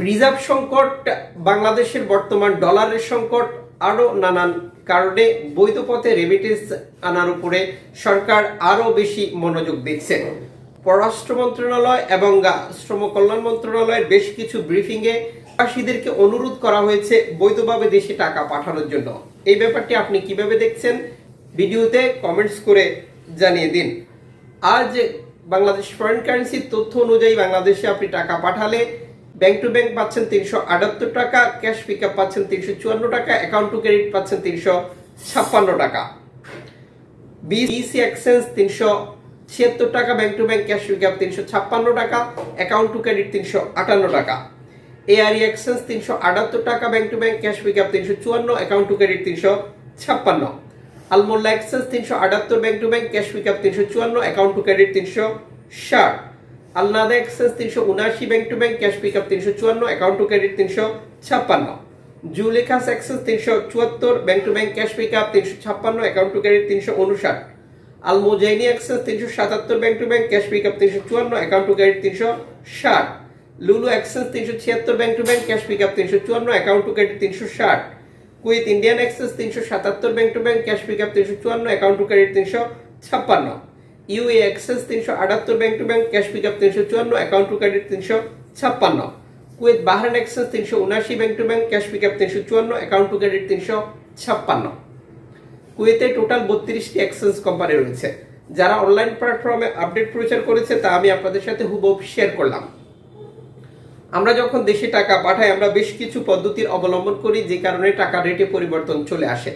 Reserve সংকট, বাংলাদেশের বর্তমান ডলারের সংকট, আরও নানান কারণে বৈধ পথে রেমিটেন্স আনার উপরে সরকার আরও বেশি মনোযোগ দিচ্ছে। পররাষ্ট্র মন্ত্রণালয় এবং শ্রম কল্যাণ মন্ত্রণালয়ের বেশ কিছু ব্রিফিংয়ে প্রবাসীদেরকে অনুরোধ করা হয়েছে বৈধভাবে দেশে টাকা পাঠানোর জন্য। এই ব্যাপারটি আপনি কীভাবে দেখছেন? ভিডিওতে কমেন্টস করে জানিয়ে দিন। আজ বাংলাদেশ ফরেন কারেন্সির তথ্য অনুযায়ী বাংলাদেশে আপনি টাকা পাঠালে ব্যাংক টু ব্যাংক পাচ্ছেন তিনশো আটাত্তর টাকা, ক্যাশ পিক আপ পাচ্ছেন তিনশো চুয়ান্ন টাকা অ্যাকাউন্ট টু ক্রেডিট পাচ্ছেন তিনশো ছাপ্পান্ন টাকা। বিসি এক্সচেঞ্জ তিনশো ছিয়াত্তর টাকা, bank to bank cash pick up তিনশো ছাপ্পান্ন টাকা অ্যাকাউন্ট টু ক্রেডিট তিনশো আটান্ন টাকা। এআরই এক্সচেঞ্জ তিনশো আটাত্তর টাকা, bank to bank cash pick up তিনশো চুয়ান্ন অ্যাকাউন্ট টু ক্রেডিট তিনশো ছাপ্পান্ন। আলমোল্লা এক্সচেঞ্জ তিনশো আটাত্তর, bank to bank cash pick up তিনশো চুয়ান্ন অ্যাকাউন্ট টু ক্রেডিট তিনশো ষাট। আলনাদা এক্সচেঞ্জ তিনশো উনআশি bank to bank cash pick up তিনশো চুয়ান্ন অ্যাকাউন্ট টু ক্রেডিট তিনশো ছাপ্পান্ন। জুলেখাস এক্সচেঞ্জ তিনশো চুয়াত্তর bank to bank cash pick up তিনশো ছাপ্পান্ন অ্যাকাউন্ট টু ক্রেডিট তিনশো উনষাট। আলমোজাইনি এক্সচেঞ্জ তিনশো সাতাত্তর bank to bank cash pick up তিনশো চুয়ান্ন অ্যাকাউন্ট টু ক্রেডিট তিনশো ষাট। লুলু এক্সচেঞ্জ তিনশো ছিয়াত্তর bank to bank cash pick up তিনশো চুয়ান্ন অ্যাকাউন্ট টু ক্রেডিট তিনশো ষাট। কুইথ ইন্ডিয়ান এক্সচেঞ্জ তিনশো সাতাত্তর bank to bank cash pick up তিনশো চুয়ান্ন অ্যাকাউন্ট টু ক্রেডিট তিনশো ছাপ্পান্ন। ইউএ এক্সচেঞ্জ তিনশো আটাত্তর, bank to bank, cash pick up তিনশো চুয়ান্ন, অ্যাকাউন্ট টু ক্রেডিট তিনশো ছাপ্পান্ন। কুয়েত বাহরান এক্সচেঞ্জ তিনশো উনআশি, bank to bank, cash pick up তিনশো চুয়ান্ন, অ্যাকাউন্ট টু ক্রেডিট তিনশো ছাপ্পান্ন। কুয়েতে টোটাল বত্রিশটি এক্সচেঞ্জ কোম্পানি রয়েছে। যারা অনলাইন প্ল্যাটফর্মে আপডেট প্রচার করেছে, তা আমি আপনাদের সাথে হুবহু শেয়ার করলাম। আমরা যখন দেশে টাকা পাঠাই, আমরা বেশ কিছু পদ্ধতির অবলম্বন করি, যে কারণে টাকা রেটে পরিবর্তন চলে আসে।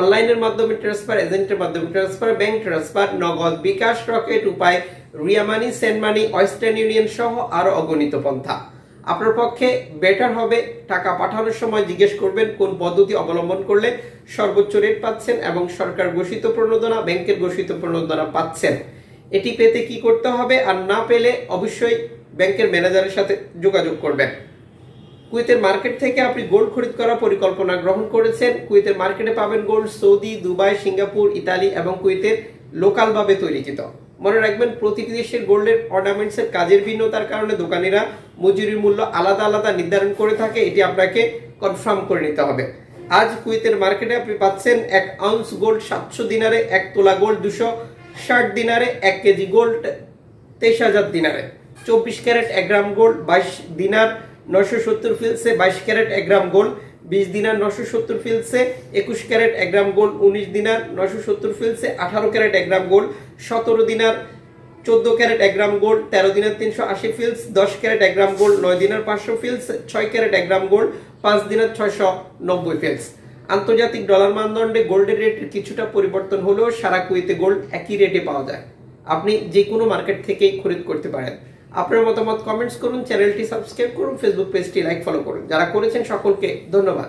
অনলাইনের মাধ্যমে ট্রান্সফার এজেন্টের মাধ্যমে ট্রান্সফার ব্যাংক ট্রান্সফার নগদ বিকাশ, রকেট, উপায়, রিয়া মানি ওয়েস্টার্ন ইউনিয়ন সহ আরও অগণিত পন্থা। আপনার পক্ষে বেটার হবে টাকা পাঠানোর সময় জিজ্ঞেস করবেন কোন পদ্ধতি অবলম্বন করলে সর্বোচ্চ রেট পাচ্ছেন এবং সরকার ঘোষিত প্রণোদনা, ব্যাংকের ঘোষিত প্রণোদনা পাচ্ছেন। এটি পেতে কি করতে হবে আর না পেলে অবশ্যই ব্যাংকের ম্যানেজারের সাথে যোগাযোগ করবেন। কুয়েতের মার্কেট থেকে আপনি গোল্ড খরিদ করার পরিকল্পনা গ্রহণ করেছেন। কুয়েতের মার্কেটে পাবেন gold Saudi, Dubai, Singapore, Italy এবং কুয়েতের লোকালভাবে তৈরিকৃত। মনে রাখবেন, প্রতিটি দেশের গোল্ডের অর্নামেন্টসের কাজের ভিন্নতার কারণে দোকানিরা মজুরির মূল্য আলাদা আলাদা নির্ধারণ করে থাকে, এটি আপনাকে কনফার্ম করে নিতে হবে। আজ কুয়েতের মার্কেটে আপনি পাচ্ছেন এক আউন্স গোল্ড সাতশো দিনারে, এক তোলা গোল্ড দুশো ষাট দিনারে, এক কেজি গোল্ড তেইশ হাজার দিনারে। চব্বিশ ক্যারেট এক গ্রাম গোল্ড বাইশ দিনার নশো সত্তর ফিলসে বাইশ ক্যারেট, এক গ্রাম গোল্ড বিশ দিনার নশো সত্তর ফিলসে একুশ ক্যারেট, এক গ্রাম গোল্ড উনিশ দিনার নশো সত্তর ফিলসে আঠারো ক্যারেট, এক গ্রাম গোল্ড সতেরো দিনার চোদ্দ ক্যারেট, এক গ্রাম গোল্ড তেরো দিনের তিনশো আশি ফিলস দশ ক্যারেট, এক গ্রাম গোল্ড নয় দিনের পাঁচশো ফিলস ছয় ক্যারেট, এক গ্রাম গোল্ড পাঁচ দিনের ছয়শো নব্বই ফিলস আন্তর্জাতিক ডলার মানদণ্ডে গোল্ডের রেটের কিছুটা পরিবর্তন হলেও সারা কুইতে গোল্ড একই রেটে পাওয়া যায়। আপনি যে কোনো মার্কেট থেকেই খরিদ করতে পারেন। আপনার মতামত কমেন্টস করুন চ্যানেলটি সাবস্ক্রাইব করুন ফেসবুক পেজটি লাইক ফলো করুন। যারা করেছেন সকলকে ধন্যবাদ।